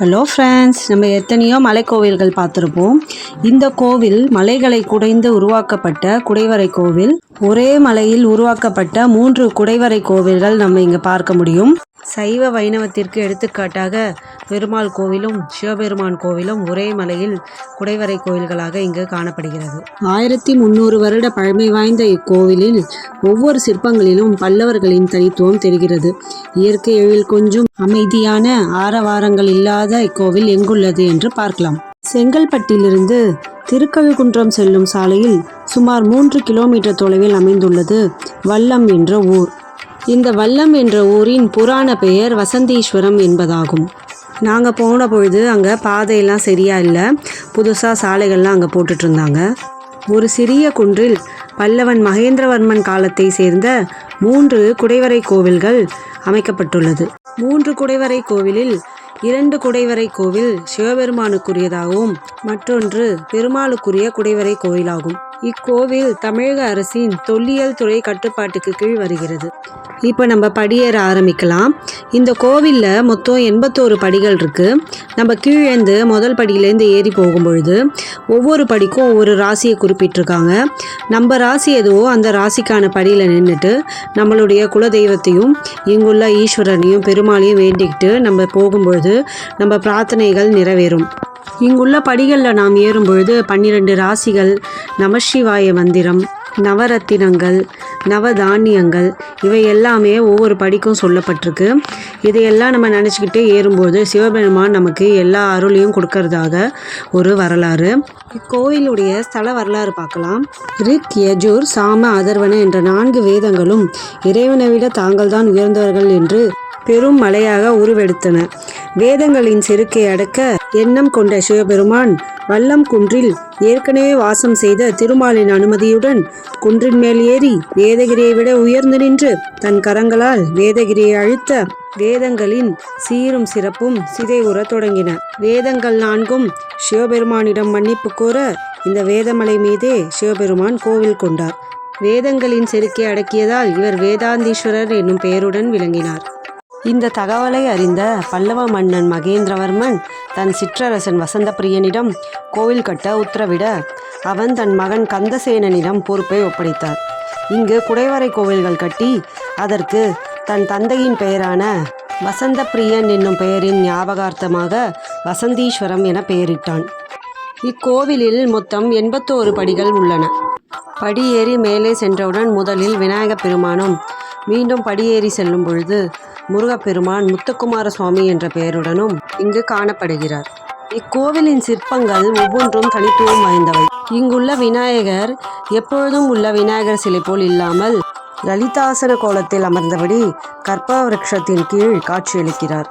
Hello friends நம்ம எத்தனையோ மலைக்கோவில்கள் பார்த்துருப்போம். இந்த கோவில் மலைகளை குடைந்து உருவாக்கப்பட்ட குடைவரை கோவில். ஒரே மலையில் உருவாக்கப்பட்ட மூன்று குடைவரை கோவில்கள் நம்ம இங்கே பார்க்க முடியும். சைவ வைணவத்திற்கு எடுத்துக்காட்டாக பெருமாள் கோவிலும் சிவபெருமான் கோவிலும் ஒரே மலையில் குடைவரை கோவில்களாக இங்கு காணப்படுகிறது. ஆயிரத்தி முந்நூறு வருட பழமை வாய்ந்த இக்கோவிலில் ஒவ்வொரு சிற்பங்களிலும் பல்லவர்களின் தனித்துவம் தெரிகிறது. இயற்கை எழில் கொஞ்சம் அமைதியான ஆரவாரங்கள் இல்லாத இக்கோவில் எங்குள்ளது என்று பார்க்கலாம். செங்கல்பட்டிலிருந்து திருக்கழுகுன்றம் செல்லும் சாலையில் சுமார் மூன்று கிலோமீட்டர் தொலைவில் அமைந்துள்ளது வல்லம் என்ற ஊர். இந்த வல்லம் என்ற ஊரின் புராண பெயர் வசந்தீஸ்வரம் என்பதாகும். நாங்கள் போன பொழுது அங்கே பாதையெல்லாம் சரியாக இல்லை. புதுசாக சாலைகள்லாம் அங்கே போட்டுட்ருந்தாங்க. ஒரு சிறிய குன்றில் பல்லவன் மகேந்திரவர்மன் காலத்தை சேர்ந்த மூன்று குடைவரை கோவில்கள் அமைக்கப்பட்டுள்ளது. மூன்று குடைவரை கோவிலில் இரண்டு குடைவரை கோவில் சிவபெருமானுக்குரியதாகவும் மற்றொன்று பெருமாளுக்குரிய குடைவரை கோவிலாகும் இக்கோவில் தமிழக அரசின் தொல்லியல் துறை கட்டுப்பாட்டுக்கு கீழ் வருகிறது. இப்போ நம்ம படியேற ஆரம்பிக்கலாம். இந்த கோவிலில் மொத்தம் எண்பத்தோரு படிகள் இருக்குது நம்ம கீழேந்து முதல் படியிலேருந்து ஏறி போகும்பொழுது ஒவ்வொரு படிக்கும் ஒவ்வொரு ராசியை குறிப்பிட்டிருக்காங்க. நம்ம ராசி எதுவோ அந்த ராசிக்கான படியில் நின்றுட்டு நம்மளுடைய குலதெய்வத்தையும் இங்குள்ள ஈஸ்வரனையும் பெருமாளையும் வேண்டிக்கிட்டு நம்ம போகும்பொழுது நம்ம பிரார்த்தனைகள் நிறைவேறும். இங்குள்ள படிகளில் நாம் ஏறும் பொழுது பன்னிரண்டு ராசிகள் நமசிவாய மந்திரம் நவரத்தினங்கள் நவதானியங்கள் இவை எல்லாமே ஒவ்வொரு படிக்கும் சொல்லப்பட்டிருக்கு. இதையெல்லாம் நம்ம நினச்சிக்கிட்டே ஏறும்போது சிவபெருமான் நமக்கு எல்லா அருளையும் கொடுக்கறதாக ஒரு வரலாறு. இக்கோயிலுடைய ஸ்தல வரலாறு பார்க்கலாம். ரிக் யஜூர் சாம அதர்வன என்ற நான்கு வேதங்களும் இறைவனை விட தாங்கள்தான் உயர்ந்தவர்கள் என்று பெரும் மலையாக உருவெடுத்தன. வேதங்களின் செருக்கை அடக்க எண்ணம் கொண்ட சிவபெருமான் வல்லம் குன்றில் ஏற்கனவே வாசம் செய்த திருமாலின் அனுமதியுடன் குன்றின் மேல் ஏறி வேதகிரியை விட உயர்ந்து நின்று தன் கரங்களால் வேதகிரியை அழுத்த வேதங்களின் சீரும் சிறப்பும் சிதைவுறத் தொடங்கின. வேதங்கள் நான்கும் சிவபெருமானிடம் மன்னிப்பு கோர இந்த வேதமலை மீதே சிவபெருமான் கோவில் கொண்டார். வேதங்களின் செருக்கை அடக்கியதால் இவர் வேதாந்தீஸ்வரர் என்னும் பெயருடன் விளங்கினார். இந்த தகவலை அறிந்த பல்லவ மன்னன் மகேந்திரவர்மன் தன் சிற்றரசன் வசந்தபிரியனிடம் கோவில் கட்ட உத்தரவிட அவன் தன் மகன் கந்தசேனனிடம் பொறுப்பை ஒப்படைத்தார். இங்கு குடைவரை கோவில்கள் கட்டி அதற்கு தன் தந்தையின் பெயரான வசந்தப்பிரியன் என்னும் பெயரின் ஞாபகார்த்தமாக வசந்தீஸ்வரம் என பெயரிட்டான். இக்கோவிலில் மொத்தம் எண்பத்தோரு படிகள் உள்ளன. படியேறி மேலே சென்றவுடன் முதலில் விநாயகப் பெருமானும் மீண்டும் படியேறி செல்லும் பொழுது முருகப்பெருமான் முத்துக்குமார சுவாமி என்ற பெயருடனும் இங்கு காணப்படுகிறார். இக்கோவிலின் சிற்பங்கள் ஒவ்வொன்றும் தனித்துவம் வாய்ந்தவை. இங்குள்ள விநாயகர் எப்பொழுதும் உள்ள விநாயகர் சிலை போல் இல்லாமல் லலிதாசன கோலத்தில் அமர்ந்தபடி கற்ப கீழ் காட்சியளிக்கிறார்.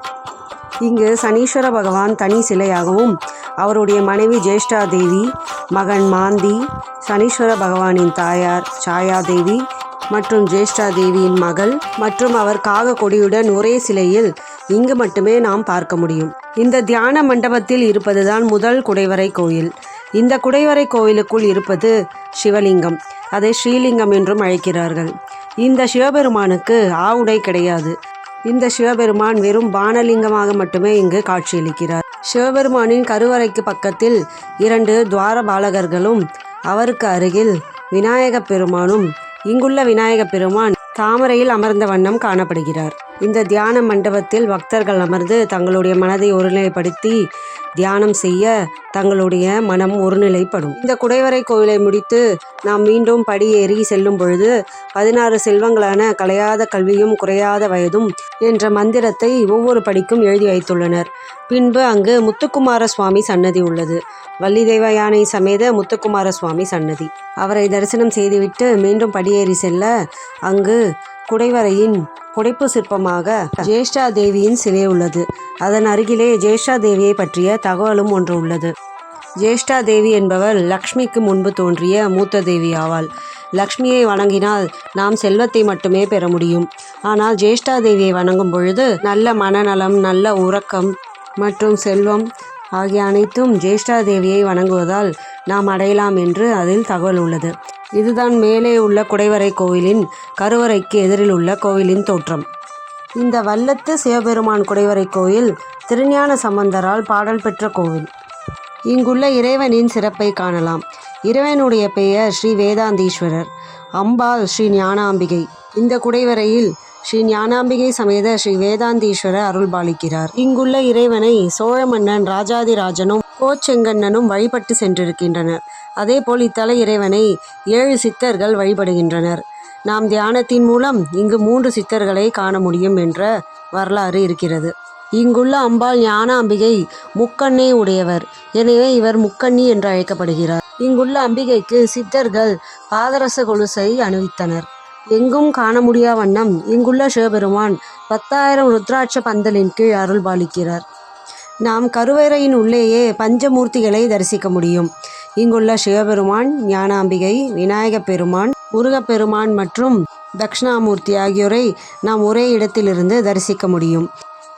இங்கு சனீஸ்வர பகவான் தனி சிலையாகவும் அவருடைய மனைவி ஜேஷ்டா தேவி மகன் மாந்தி சனீஸ்வர பகவானின் தாயார் சாயாதேவி மற்றும் ஜேஷ்டா தேவியின் மகள் மற்றும் அவர் காக கொடியுடன் ஒரே சிலையில் இங்கு மட்டுமே நாம் பார்க்க முடியும். இந்த தியான மண்டபத்தில் இருப்பதுதான் முதல் குடைவரை கோயில். இந்த குடைவரை கோயிலுக்குள் இருப்பது சிவலிங்கம். அதை ஸ்ரீலிங்கம் என்றும் அழைக்கிறார்கள். இந்த சிவபெருமானுக்கு ஆவுடை கிடையாது. இந்த சிவபெருமான் வெறும் பானலிங்கமாக மட்டுமே இங்கு காட்சியளிக்கிறார். சிவபெருமானின் கருவறைக்கு பக்கத்தில் இரண்டு துவாரபாலகர்களும் அவருக்கு அருகில் விநாயகப் பெருமானும் இங்குள்ள விநாயகப் பெருமான் தாமரையில் அமர்ந்த வண்ணம் காணப்படுகிறார். இந்த தியான மண்டபத்தில் பக்தர்கள் அமர்ந்து தங்களுடைய மனதை ஒருநிலைப்படுத்தி தியானம் செய்ய தங்களுடைய மனம் ஒருநிலைப்படும். இந்த குடைவரை கோவிலை முடித்து நாம் மீண்டும் படியேறி செல்லும் பொழுது பதினாறு செல்வங்களான கலையாத கல்வியும் குறையாத வயதும் என்ற மந்திரத்தை ஒவ்வொரு படிக்கும் எழுதி வைத்துள்ளனர். பின்பு அங்கு முத்துக்குமார சுவாமி சன்னதி உள்ளது. வள்ளிதேவ யானை சமேத முத்துக்குமார சுவாமி சன்னதி. அவரை தரிசனம் செய்துவிட்டு மீண்டும் படியேறி செல்ல அங்கு குடைவரையின் புடைப்பு சிற்பமாக ஜேஷ்டா தேவியின் சிலை உள்ளது. அதன் அருகிலே ஜேஷ்டா தேவியை பற்றிய தகவலும் ஒன்று உள்ளது. ஜேஷ்டா தேவி என்பவர் லக்ஷ்மிக்கு முன்பு தோன்றிய மூத்த தேவி ஆவாள். லக்ஷ்மியை வணங்கினால் நாம் செல்வத்தை மட்டுமே பெற முடியும். ஆனால் ஜேஷ்டா தேவியை வணங்கும் பொழுது நல்ல மனநலம் நல்ல உறக்கம் மற்றும் செல்வம் ஆகிய அனைத்தும் ஜேஷ்டா தேவியை வணங்குவதால் நாம் அடையலாம் என்று அதில் தகவல் உள்ளது. இதுதான் மேலே உள்ள குடைவரை கோவிலின் கருவறைக்கு எதிரில் உள்ள கோவிலின் தோற்றம். இந்த வல்லத்து சிவபெருமான் குடைவரை கோயில் திருஞான சம்பந்தரால் பாடல் பெற்ற கோவில். இங்குள்ள இறைவனின் சிறப்பை காணலாம். இறைவனுடைய பெயர் ஸ்ரீ வேதாந்தீஸ்வரர். அம்பாள் ஸ்ரீ ஞானாம்பிகை. இந்த குடைவரையில் ஸ்ரீ ஞானாம்பிகை சமேத ஸ்ரீ வேதாந்தீஸ்வரர் அருள்பாலிக்கிறார். இங்குள்ள இறைவனை சோழ மன்னன் ராஜாதிராஜனும் கோச்செங்கண்ணனும் வழிபட்டு சென்றிருக்கின்றனர் அதேபோல் இத்தல இறைவனை ஏழு சித்தர்கள் வழிபடுகின்றனர். நாம் தியானத்தின் மூலம் இங்கு மூன்று சித்தர்களை காண முடியும் என்ற வரலாறு இருக்கிறது. இங்குள்ள அம்பாள் ஞான அம்பிகை முக்கண்ணே உடையவர். எனவே இவர் முக்கண்ணி என்று அழைக்கப்படுகிறார். இங்குள்ள அம்பிகைக்கு சித்தர்கள் பாதரச கொலுசை அணிவித்தனர். எங்கும் காண முடியா வண்ணம் இங்குள்ள சிவபெருமான் பத்தாயிரம் ருத்ராட்ச பந்தலின் கீழ் அருள்பாலிக்கிறார். நாம் கருவறையின் உள்ளேயே பஞ்சமூர்த்திகளை தரிசிக்க முடியும். இங்குள்ள சிவபெருமான் ஞானாம்பிகை விநாயகப் பெருமான் முருகப்பெருமான் மற்றும் தட்சிணாமூர்த்தி ஆகியோரை நாம் ஒரே இடத்திலிருந்து தரிசிக்க முடியும்.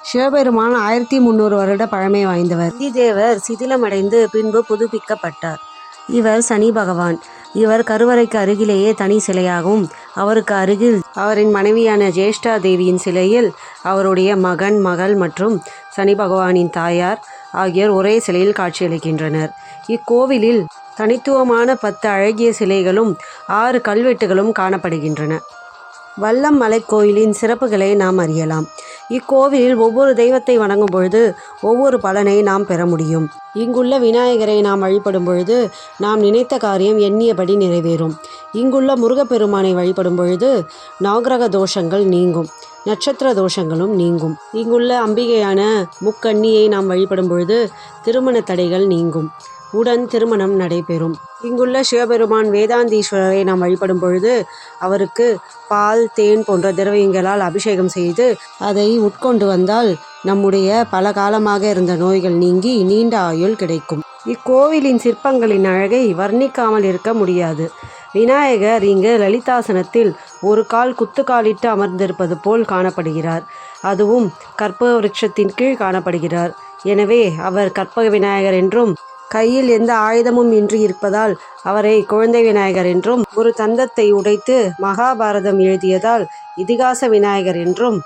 சிவபெருமான் ஆயிரத்தி முந்நூறு வருட பழமை வாய்ந்தவர். தேவர் சிதிலமடைந்து பின்பு புதுப்பிக்கப்பட்டார். இவர் சனி பகவான். இவர் கருவறைக்கு அருகிலேயே தனி சிலையாகவும் அவருக்கு அருகில் அவரின் மனைவியான ஜேஷ்டா தேவியின் சிலையில் அவருடைய மகன் மகள் மற்றும் சனி பகவானின் தாயார் ஆகியோர் ஒரே சிலையில் காட்சியளிக்கின்றனர். இக்கோவிலில் தனித்துவமான பத்து அழகிய சிலைகளும் ஆறு கல்வெட்டுகளும் காணப்படுகின்றன. வல்லம் மலைக்கோயிலின் சிறப்புகளை நாம் அறியலாம். இக்கோவிலில் ஒவ்வொரு தெய்வத்தை வணங்கும் பொழுது ஒவ்வொரு பலனை நாம் பெற முடியும். இங்குள்ள விநாயகரை நாம் வழிபடும் பொழுது நாம் நினைத்த காரியம் எண்ணியபடி நிறைவேறும். இங்குள்ள முருகப்பெருமானை வழிபடும் பொழுது நவகிரக தோஷங்கள் நீங்கும். நட்சத்திர தோஷங்களும் நீங்கும். இங்குள்ள அம்பிகையான முக்கண்ணியை நாம் வழிபடும் பொழுது திருமண தடைகள் நீங்கும். உடன் திருமணம் நடைபெறும். இங்குள்ள சிவபெருமான் வேதாந்தீஸ்வரரை நாம் வழிபடும் பொழுது அவருக்கு பால் தேன் போன்ற திரவியங்களால் அபிஷேகம் செய்து அதை உட்கொண்டு வந்தால் நம்முடைய பல காலமாக இருந்த நோய்கள் நீங்கி நீண்ட ஆயுள் கிடைக்கும். இக்கோவிலின் சிற்பங்களின் அழகை வர்ணிக்காமல் இருக்க முடியாது. விநாயகர் இங்கு லலிதாசனத்தில் ஒரு கால் குத்துக்காலிட்டு அமர்ந்திருப்பது போல் காணப்படுகிறார். அதுவும் கற்ப விருட்சத்தின் கீழ் காணப்படுகிறார். எனவே அவர் கற்பக விநாயகர் என்றும் கையில் எந்த ஆயுதமும் இன்றி இருப்பதால் அவரை குழந்தை விநாயகர் என்றும் ஒரு தந்தத்தை உடைத்து மகாபாரதம் எழுதியதால் இதிகாச விநாயகர் என்றும்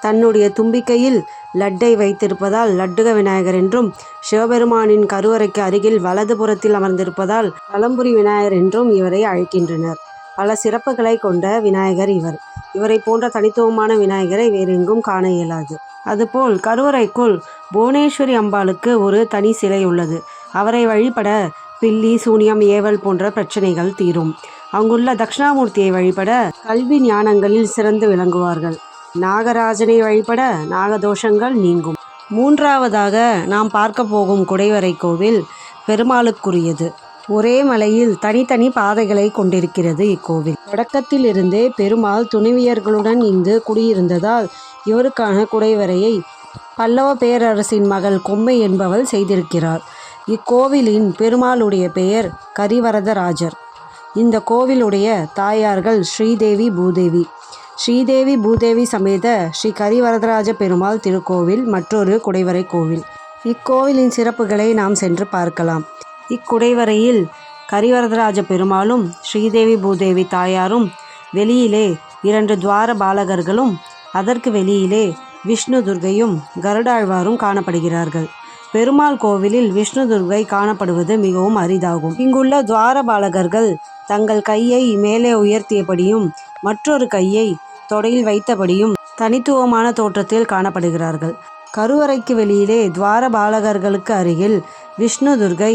தன்னுடைய தும்பிக்கையில் லட்டை வைத்திருப்பதால் லட்டுக விநாயகர் என்றும் சிவபெருமானின் கருவறைக்கு அருகில் வலது புறத்தில் அமர்ந்திருப்பதால் பழம்புரி விநாயகர் என்றும் இவரை அழைக்கின்றனர். பல சிறப்புகளை கொண்ட விநாயகர் இவர். இவரை போன்ற தனித்துவமான விநாயகரை வேறெங்கும் காண இயலாது. அதுபோல் கருவறைக்குள் புவனேஸ்வரி அம்பாளுக்கு ஒரு தனி சிலை உள்ளது. அவரை வழிபட பில்லி சூனியம் ஏவல் போன்ற பிரச்சனைகள் தீரும். அங்குள்ள தட்சிணாமூர்த்தியை வழிபட கல்வி ஞானங்களில் சிறந்து விளங்குவார்கள். நாகராஜனை வழிபட நாகதோஷங்கள் நீங்கும். மூன்றாவதாக நாம் பார்க்க போகும் குடைவரை கோவில் பெருமாளுக்குரியது. ஒரே மலையில் தனித்தனி பாதைகளை கொண்டிருக்கிறது இக்கோவில். தொடக்கத்திலிருந்தே பெருமாள் துணைவியர்களுடன் இங்கு குடியிருந்ததால் இவருக்கான குடைவரையை பல்லவ பேரரசின் மகள் கொம்மை என்பவள் செய்திருக்கிறார் இக்கோவிலின் பெருமாளுடைய பெயர் கரிவரதராஜர். இந்த கோவிலுடைய தாயார்கள் ஸ்ரீதேவி பூதேவி. ஸ்ரீதேவி பூதேவி சமேத ஸ்ரீ கரிவரதராஜ பெருமாள் திருக்கோவில் மற்றொரு குடைவரை கோவில். இக்கோவிலின் சிறப்புகளை நாம் சென்று பார்க்கலாம். இக்குடைவரையில் கரிவரதராஜ பெருமாளும் ஸ்ரீதேவி பூதேவி தாயாரும் வெளியிலே இரண்டு துவார பாலகர்களும் அதற்கு வெளியிலே விஷ்ணு துர்கையும் கருடாழ்வாரும் காணப்படுகிறார்கள். பெருமாள் கோவிலில் விஷ்ணு துர்கை காணப்படுவது மிகவும் அரிதாகும். இங்குள்ள துவாரபாலகர்கள் தங்கள் கையை மேலே உயர்த்தியபடியும் மற்றொரு கையை தொடையில் வைத்தபடியும் தனித்துவமான தோற்றத்தில் காணப்படுகிறார்கள். கருவறைக்கு வெளியிலே துவாரபாலகர்களுக்கு அருகில் விஷ்ணு துர்கை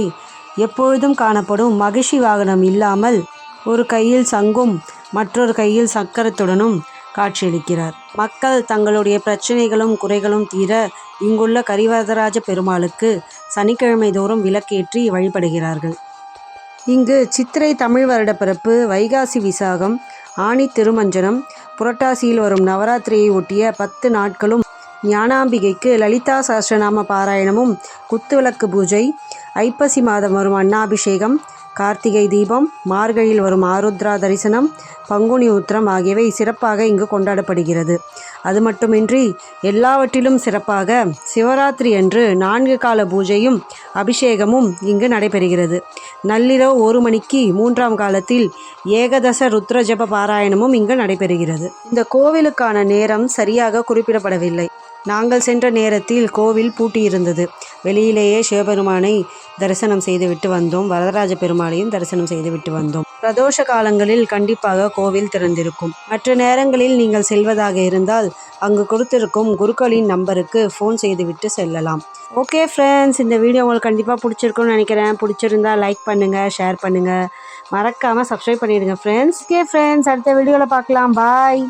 எப்பொழுதும் காணப்படும் மகிழ்ச்சி வாகனம் இல்லாமல் ஒரு கையில் சங்கும் மற்றொரு கையில் சக்கரத்துடனும் காட்சியளிக்கிறார். மக்கள் தங்களுடைய பிரச்சனைகளும் குறைகளும் தீர இங்குள்ள கரிவரதராஜ பெருமாளுக்கு சனிக்கிழமை தோறும் விளக்கேற்றி வழிபடுகிறார்கள். இங்கு சித்திரை தமிழ் வருட பிறப்பு வைகாசி விசாகம் ஆணி திருமஞ்சனம் புரட்டாசியில் வரும் நவராத்திரியை ஒட்டிய பத்து நாட்களும் ஞானாம்பிகைக்கு லலிதா சஹஸ்ரநாம பாராயணமும் குத்துவிளக்கு பூஜை ஐப்பசி மாதம் வரும் அன்னாபிஷேகம் கார்த்திகை தீபம் மார்கழியில் வரும் ஆருத்ரா தரிசனம் பங்குனி உத்திரம் ஆகியவை சிறப்பாக இங்கு கொண்டாடப்படுகிறது. அது மட்டுமின்றி எல்லாவற்றிலும் சிறப்பாக சிவராத்திரி அன்று நான்கு கால பூஜையும் அபிஷேகமும் இங்கு நடைபெறுகிறது. நள்ளிரவு ஒரு மணிக்கு மூன்றாம் காலத்தில் ஏகதச ருத்ர ஜப பாராயணமும் இங்கு நடைபெறுகிறது. இந்த கோவிலுக்கான நேரம் சரியாக குறிப்பிடப்படவில்லை. நாங்கள் சென்ற நேரத்தில் கோவில் பூட்டியிருந்தது. வெளியிலேயே சிவபெருமானை தரிசனம் செய்து விட்டு வந்தோம். வரதராஜ பெருமாளையும் தரிசனம் செய்து விட்டு வந்தோம். பிரதோஷ காலங்களில் கண்டிப்பாக கோவில் திறந்திருக்கும். மற்ற நேரங்களில் நீங்கள் செல்வதாக இருந்தால் அங்கு கொடுத்திருக்கும் குருக்களின் நம்பருக்கு ஃபோன் செய்துவிட்டு செல்லலாம். ஓகே ஃப்ரெண்ட்ஸ் இந்த வீடியோ உங்களுக்கு கண்டிப்பாக பிடிச்சிருக்கும்னு நினைக்கிறேன். பிடிச்சிருந்தா லைக் பண்ணுங்கள் ஷேர் பண்ணுங்கள் மறக்காமல் சப்ஸ்கிரைப் பண்ணிடுங்க ஃப்ரெண்ட்ஸ் ஓகே ஃப்ரெண்ட்ஸ் அடுத்த வீடியோவில் பார்க்கலாம். பாய்